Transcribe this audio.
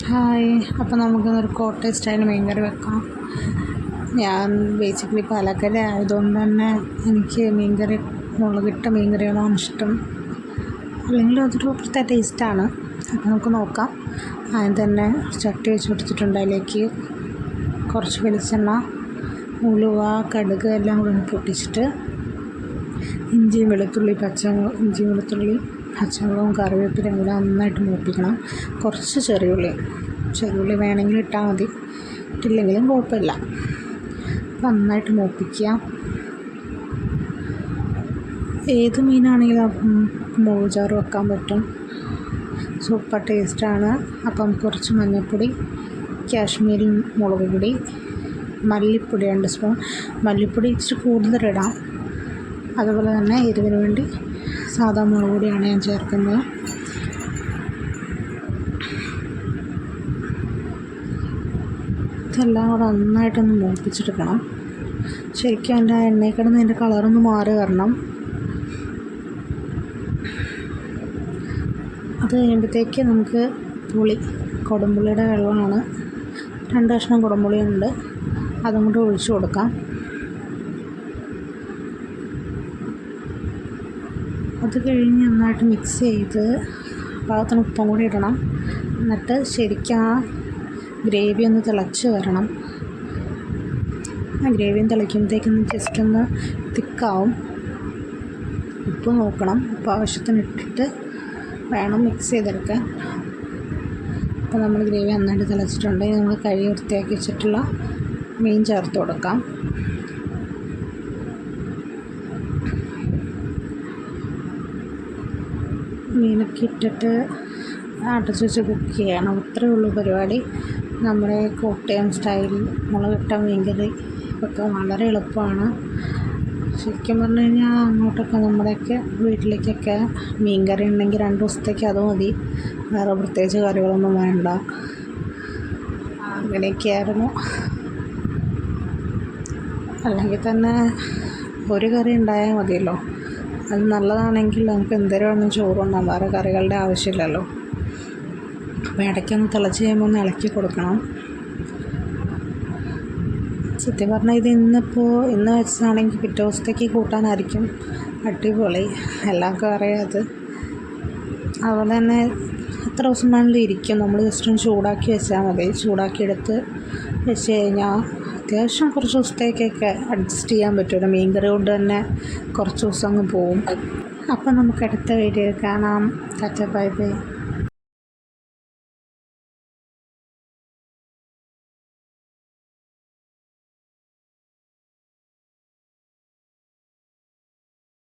Hi അപ്പോൾ നമുക്കിന്നൊരു Kottayam style മീൻ കറി വെക്കാം. ഞാൻ ബേസിക്കലി പാലക്കര ആയതുകൊണ്ട് തന്നെ എനിക്ക് മീൻ കറി മുളകിട്ട മീൻ കറികളാണ് ഇഷ്ടം. അല്ലെങ്കിൽ അതൊരു പ്രത്യേക ടേസ്റ്റാണ് അപ്പോൾ നമുക്ക് നോക്കാം. ആദ്യം തന്നെ ചട്ടി വെച്ച് കൊടുത്തിട്ടുണ്ട് അതിലേക്ക് കുറച്ച് വെളിച്ചെണ്ണ ഉലുവ കടുക് എല്ലാം കൂടെ പൊട്ടിച്ചിട്ട് ഇഞ്ചിയും വെളുത്തുള്ളി പച്ച ഇഞ്ചിയും വെളുത്തുള്ളി പച്ചമുളകും കറിവേപ്പിലയും കൂടെ നന്നായിട്ട് മൂപ്പിക്കണം. കുറച്ച് ചെറിയുള്ളി. ചെറിയുള്ളി വേണമെങ്കിൽ ഇട്ടാൽ മതി. ഇട്ടില്ലെങ്കിലും കുഴപ്പമില്ല. നന്നായിട്ട് മൂപ്പിക്കുക. ഏത് മീനാണെങ്കിലും മുളക് ചാറ് വെക്കാൻ പറ്റും. സൂപ്പർ ടേസ്റ്റാണ് അപ്പം കുറച്ച് മഞ്ഞൾപ്പൊടി കാശ്മീരി മുളക് പൊടി മല്ലിപ്പൊടി രണ്ട് സ്പൂൺ. മല്ലിപ്പൊടി ഇച്ചിരി കൂടുതലിടാം അതുപോലെ തന്നെ എരിവിന് വേണ്ടി സാധാ മുളക് പൊടിയാണ് ഞാൻ ചേർക്കുന്നത്. ഇതെല്ലാം കൂടെ നന്നായിട്ടൊന്ന് മൂപ്പിച്ചെടുക്കണം. ശരിക്കും അതിന്റെ എണ്ണയിൽ കിടന്ന് അതിന്റെ കളറൊന്ന് മാറി വരണം. അത് കഴിയുമ്പോഴത്തേക്ക് നമുക്ക് പുളി കുടംപുളിയുടെ വെള്ളമാണ്. രണ്ട് കഷ്ണം കൊടുമ്പുളിയുണ്ട് അതും കൂടെ ഒഴിച്ചു കൊടുക്കാം. അത് കഴിഞ്ഞ് നന്നായിട്ട് മിക്സ് ചെയ്ത് പാകത്തിന് ഉപ്പും കൂടി ഇടണം. എന്നിട്ട് ശരിക്കും ആ ഗ്രേവി ഒന്ന് തിളച്ച് വരണം. ആ ഗ്രേവിയും തിളയ്ക്കുമ്പോഴത്തേക്കും ജസ്റ്റ് ഒന്ന് തിക്കാവും ഉപ്പ് നോക്കണം. ഉപ്പ് ആവശ്യത്തിന് ഇട്ടിട്ട് വേണം മിക്സ് ചെയ്തെടുക്കാൻ. അപ്പോൾ നമ്മൾ ഗ്രേവി നന്നായിട്ട് തിളച്ചിട്ടുണ്ടെങ്കിൽ നമ്മൾ കഴുകി വൃത്തിയാക്കി വെച്ചിട്ടുള്ള മീൻ ചേർത്ത് കൊടുക്കാം. മീനൊക്കെ ഇട്ടിട്ട് അടച്ച് വെച്ച് കുക്ക് ചെയ്യണം. അത്രയേ ഉള്ളൂ പരിപാടി. നമ്മുടെ കോട്ടയം സ്റ്റൈൽ മുളകിട്ട മീൻകറി ഒക്കെ വളരെ എളുപ്പമാണ്. ശരിക്കും പറഞ്ഞു കഴിഞ്ഞാൽ അങ്ങോട്ടൊക്കെ നമ്മുടെയൊക്കെ വീട്ടിലേക്കൊക്കെ മീൻ കറി ഉണ്ടെങ്കിൽ രണ്ട് ദിവസത്തേക്ക് അത് മതി. വേറെ പ്രത്യേകിച്ച് കറികളൊന്നും വേണ്ട. അങ്ങനെയൊക്കെയായിരുന്നു. അല്ലെങ്കിൽ തന്നെ ഒരു കറി ഉണ്ടായാൽ മതിയല്ലോ. അത് നല്ലതാണെങ്കിൽ നമുക്ക് എന്തേരം ചോറ് ചോറുണ്ടാകും വേറെ കറികളുടെ ആവശ്യമില്ലല്ലോ. അപ്പോൾ ഇടയ്ക്കൊന്ന് തിളച്ച് കഴിയുമ്പോൾ ഒന്ന് ഇളക്കി കൊടുക്കണം. സത്യം പറഞ്ഞാൽ ഇത് ഇന്നിപ്പോൾ ഇന്ന് വെച്ചതാണെങ്കിൽ പിറ്റേ ദിവസത്തേക്ക് കൂട്ടാനായിരിക്കും. അടിപൊളി. എല്ലാവർക്കും അറിയാം അത്. അതുപോലെ തന്നെ എത്ര ദിവസം വേണമെങ്കിലും ഇരിക്കും. നമ്മൾ ജസ്റ്റ് ഒന്ന് ചൂടാക്കി വെച്ചാൽ മതി. ചൂടാക്കി എടുത്ത് വെച്ച് കഴിഞ്ഞാൽ അത്യാവശ്യം കുറച്ച് ദിവസത്തേക്കൊക്കെ അഡ്ജസ്റ്റ് ചെയ്യാൻ പറ്റുമല്ലോ മീൻ കറി കൊണ്ട് തന്നെ കുറച്ച് ദിവസം അങ്ങ് പോവും അപ്പം നമുക്ക് അടുത്ത വീഡിയോയിൽ കാണാം. Tata bye bye.